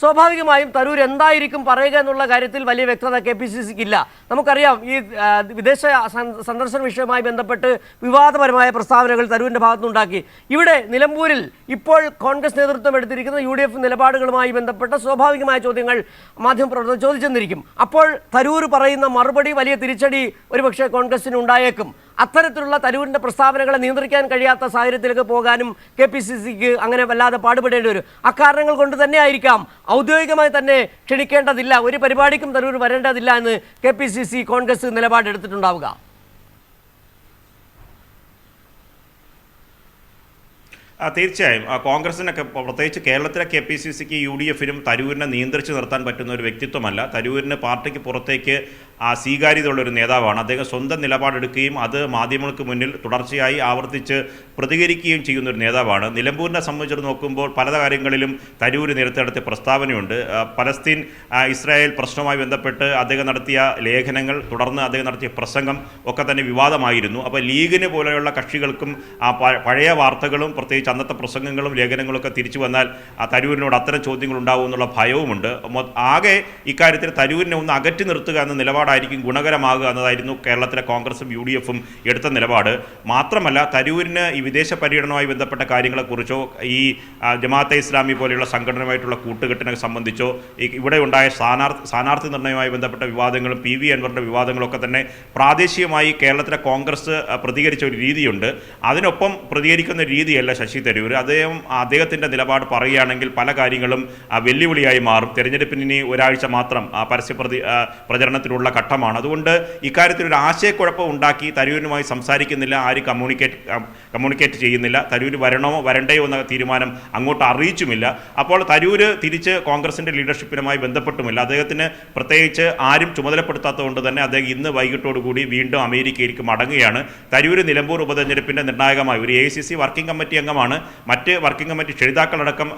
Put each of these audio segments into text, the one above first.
സ്വാഭാവികമായും തരൂർ എന്തായിരിക്കും പറയുക എന്നുള്ള കാര്യത്തിൽ വലിയ വ്യക്തത കെ പി സി സിക്ക് ഇല്ല. നമുക്കറിയാം ഈ വിദേശ സന്ദർശന വിഷയവുമായി ബന്ധപ്പെട്ട് വിവാദപരമായ പ്രസ്താവനകൾ തരൂരിന്റെ ഭാഗത്തുനിന്നുണ്ടാക്കി. ഇവിടെ നിലമ്പൂരിൽ ഇപ്പോൾ കോൺഗ്രസ് നേതൃത്വം എടുത്തിരിക്കുന്ന യു ഡി എഫ് നിലപാടുകളുമായി ബന്ധപ്പെട്ട സ്വാഭാവികമായ ചോദ്യങ്ങൾ മാധ്യമപ്രവർത്തകർ ചോദിച്ചെന്നിരിക്കും. അപ്പോൾ തരൂർ പറയുന്ന മറുപടി വലിയ തിരിച്ചടി ഒരുപക്ഷെ കോൺഗ്രസിന് ഉണ്ടായേക്കും. അത്തരത്തിലുള്ള തരൂരിന്റെ പ്രസ്താവനകളെ നിയന്ത്രിക്കാൻ കഴിയാത്ത സാഹചര്യത്തിലേക്ക് പോകാനും കെ പി സി സിക്ക് അങ്ങനെ വല്ലാതെ പാടുപെടേണ്ടി വരും. അക്കാരണങ്ങൾ കൊണ്ട് തന്നെ ആയിരിക്കാം. ഔദ്യോഗികമായി തന്നെ ക്ഷണിക്കേണ്ടതില്ല. ഒരു പരിപാടിക്കും തരൂർ വരേണ്ടതില്ല എന്ന് K P C C Congress നിലപാടെടുത്തിട്ടുണ്ടാവുക ആ, തീർച്ചയായും. കോൺഗ്രസിനൊക്കെ പ്രത്യേകിച്ച് കേരളത്തിലെ കെ പി സി സിക്ക് യു ഡി എഫിനും തരൂരിനെ നിയന്ത്രിച്ച് നിർത്താൻ പറ്റുന്ന ഒരു വ്യക്തിത്വമല്ല. തരൂരിന് പാർട്ടിക്ക് പുറത്തേക്ക് ആ സ്വീകാര്യതയുള്ള ഒരു നേതാവാണ്. അദ്ദേഹം സ്വന്തം നിലപാടെടുക്കുകയും അത് മാധ്യമങ്ങൾക്ക് മുന്നിൽ തുടർച്ചയായി ആവർത്തിച്ച് പ്രതികരിക്കുകയും ചെയ്യുന്ന ഒരു നേതാവാണ്. നിലമ്പൂരിനെ സംബന്ധിച്ചിടത്ത് നോക്കുമ്പോൾ പല കാര്യങ്ങളിലും തരൂർ നേരത്തെ നടത്തിയ പ്രസ്താവനയുണ്ട് പലസ്തീൻ ഇസ്രായേൽ പ്രശ്നവുമായി ബന്ധപ്പെട്ട് അദ്ദേഹം നടത്തിയ ലേഖനങ്ങൾ തുടർന്ന് അദ്ദേഹം നടത്തിയ പ്രസംഗം ഒക്കെ തന്നെ വിവാദമായിരുന്നു. അപ്പോൾ ലീഗിന് പോലെയുള്ള കക്ഷികൾക്കും ആ പഴയ വാർത്തകളും പ്രത്യേകിച്ച് അന്നത്തെ പ്രസംഗങ്ങളും ലേഖനങ്ങളൊക്കെ തിരിച്ചു വന്നാൽ ആ തരൂരിനോട് അത്തരം ചോദ്യങ്ങൾ ഉണ്ടാവും എന്നുള്ള ഭയവുമുണ്ട് ആകെ ഇക്കാര്യത്തിൽ തരൂരിനെ ഒന്ന് അകറ്റി നിർത്തുക എന്ന നിലപാടായിരിക്കും ഗുണകരമാകുക എന്നതായിരുന്നു കേരളത്തിലെ കോൺഗ്രസും യു ഡി എഫും എടുത്ത നിലപാട്. മാത്രമല്ല തരൂരിന് ഈ വിദേശ പര്യടനവുമായി ബന്ധപ്പെട്ട കാര്യങ്ങളെക്കുറിച്ചോ ഈ ജമാഅത്തെ ഇസ്ലാമി പോലെയുള്ള സംഘടനയുമായിട്ടുള്ള കൂട്ടുകെട്ടിനെ സംബന്ധിച്ചോ ഇവിടെ ഉണ്ടായ സ്ഥാനാർത്ഥി സ്ഥാനാർത്ഥി നിർണയവുമായി ബന്ധപ്പെട്ട വിവാദങ്ങളും പി വി അൻവറിന്റെ വിവാദങ്ങളൊക്കെ തന്നെ പ്രാദേശികമായി കേരളത്തിലെ കോൺഗ്രസ് പ്രതികരിച്ച ഒരു രീതിയുണ്ട്. അതിനൊപ്പം പ്രതികരിക്കുന്ന രീതിയല്ല ശശി തരൂർ. അദ്ദേഹം അദ്ദേഹത്തിന്റെ നിലപാട് പറയുകയാണെങ്കിൽ പല കാര്യങ്ങളും വെല്ലുവിളിയായി മാറും. തെരഞ്ഞെടുപ്പിന് ഇനി ഒരാഴ്ച മാത്രം പരസ്യ പ്രചരണത്തിനുള്ള ഘട്ടമാണ്. അതുകൊണ്ട് ഇക്കാര്യത്തിൽ ഒരു ആശയക്കുഴപ്പം ഉണ്ടാക്കി തരൂരിനുമായി സംസാരിക്കുന്നില്ല ആര് കമ്മ്യൂണിക്കേറ്റ് കമ്മ്യൂണിക്കേറ്റ് ചെയ്യുന്നില്ല തരൂർ വരണോ വരണ്ടയോ എന്ന തീരുമാനം അങ്ങോട്ട് അറിയിച്ചുമില്ല. അപ്പോൾ തരൂര് തിരിച്ച് കോൺഗ്രസിന്റെ ലീഡർഷിപ്പിനുമായി ബന്ധപ്പെട്ടുമില്ല. അദ്ദേഹത്തിന് പ്രത്യേകിച്ച് ആരും ചുമതലപ്പെടുത്താത്തതുകൊണ്ട് തന്നെ അദ്ദേഹം ഇന്ന് വൈകിട്ടോടുകൂടി വീണ്ടും അമേരിക്കയിലേക്ക് മടങ്ങുകയാണ്. തരൂര് നിലമ്പൂർ ഉപതെരഞ്ഞെടുപ്പിന്റെ നിർണായകമായ. ഒരു A C C working committee അംഗമാണ്. മറ്റ് വർക്കിംഗ് കമ്മിറ്റി ക്ഷണിതാക്കളടക്കം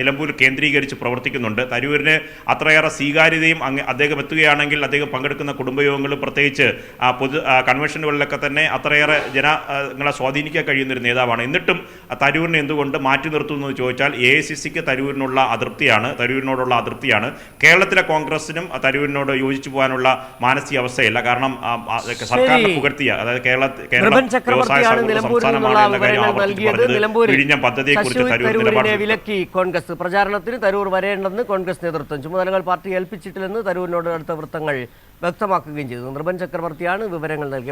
നിലമ്പൂർ കേന്ദ്രീകരിച്ച് പ്രവർത്തിക്കുന്നുണ്ട്. തരൂരിന് അത്രയേറെ സ്വീകാര്യതയും അദ്ദേഹം എത്തുകയാണെങ്കിൽ അദ്ദേഹം പങ്കെടുക്കുന്ന കുടുംബയോഗങ്ങൾ പ്രത്യേകിച്ച് ആ, പൊതു കൺവെൻഷനുകളിലൊക്കെ തന്നെ അത്രയേറെ ജനങ്ങളെ സ്വാധീനിക്കാൻ കഴിയുന്ന ഒരു നേതാവാണ്. എന്നിട്ടും തരൂരിനെ എന്തുകൊണ്ട് മാറ്റി നിർത്തുന്നു എന്ന് ചോദിച്ചാൽ എ ഐ സി സിക്ക് തരൂരിനുള്ള അതൃപ്തിയാണ് തരൂരിനോടുള്ള അതൃപ്തിയാണ്. കേരളത്തിലെ കോൺഗ്രസിനും തരൂരിനോട് യോജിച്ചു പോകാനുള്ള മാനസികാവസ്ഥയില്ല കാരണം സർക്കാരിനെ. പുകഴ്ത്തിയ. അതായത് കേരള കേരള വ്യവസായ സംസ്ഥാനമാണ് എന്ന കാര്യം ആവർത്തിച്ച് പറഞ്ഞത്. വിഴിഞ്ഞം പദ്ധതിയെക്കുറിച്ച് തരൂർ നിലപാട് കോൺഗ്രസ്. പ്രചാരണത്തിന് തരൂർ വരേണ്ടെന്ന് കോൺഗ്രസ് നേതൃത്വം. ചുമതലകൾ പാർട്ടി ഏൽപ്പിച്ചിട്ടില്ലെന്ന് തരൂരിനോട് അടുത്ത വൃത്തങ്ങൾ വ്യക്തമാക്കുകയും ചെയ്തു. നൃപൻ ചക്രവർത്തിയാണ് വിവരങ്ങൾ നൽകിയത്.